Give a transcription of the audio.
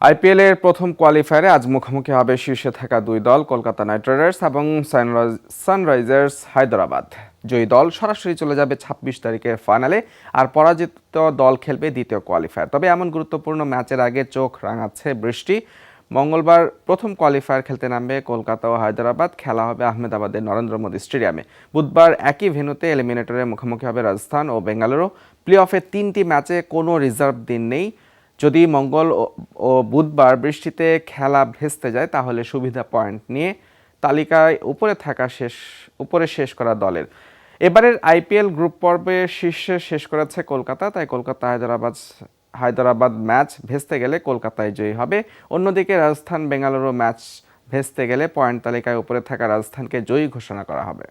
IPL এর প্রথম কোয়ালিফায়ারে আজ মুখোমুখি হবে শীর্ষে থাকা দুই দল, কলকাতা নাইট রাইডার্স এবং সানরাইজ- সানরাইজার্স হায়দ্রাবাদ। জয়ী দল সরাসরি চলে যাবে ছাব্বিশ তারিখের ফাইনালে আর পরাজিত দল খেলবে দ্বিতীয় কোয়ালিফায়ার। তবে এমন গুরুত্বপূর্ণ ম্যাচের আগে চোখ রাঙাচ্ছে বৃষ্টি। মঙ্গলবার প্রথম কোয়ালিফায়ার খেলতে নামবে কলকাতা ও হায়দ্রাবাদ। খেলা হবে আহমেদাবাদের নরেন্দ্র মোদী স্টেডিয়ামে। বুধবার একই ভেন্যুতে এলিমিনেটরে মুখোমুখি হবে রাজস্থান ও বেঙ্গালুরু। প্লে অফে তিনটি ম্যাচে কোনো রিজার্ভ দিন নেই। যদি মঙ্গল ও- বুধবার বৃষ্টিতে খেলা ভেস্তে যায়, তাহলে সুবিধা পয়েন্ট নিয়ে তালিকায় উপরে থাকা শেষ, উপরে শেষ করা দলের। এবারের আইপিএল গ্রুপ পর্বে শীর্ষে শেষ করেছে কলকাতা, তাই কলকাতা হায়দ্রাবাদ হায়দ্রাবাদ ম্যাচ ভেস্তে গেলে কলকাতায় জয়ী হবে। অন্যদিকে রাজস্থান, বেঙ্গালুরু ম্যাচ ভেস্তে গেলে পয়েন্ট তালিকায় উপরে থাকা রাজস্থানকে জয়ী ঘোষণা করা হবে।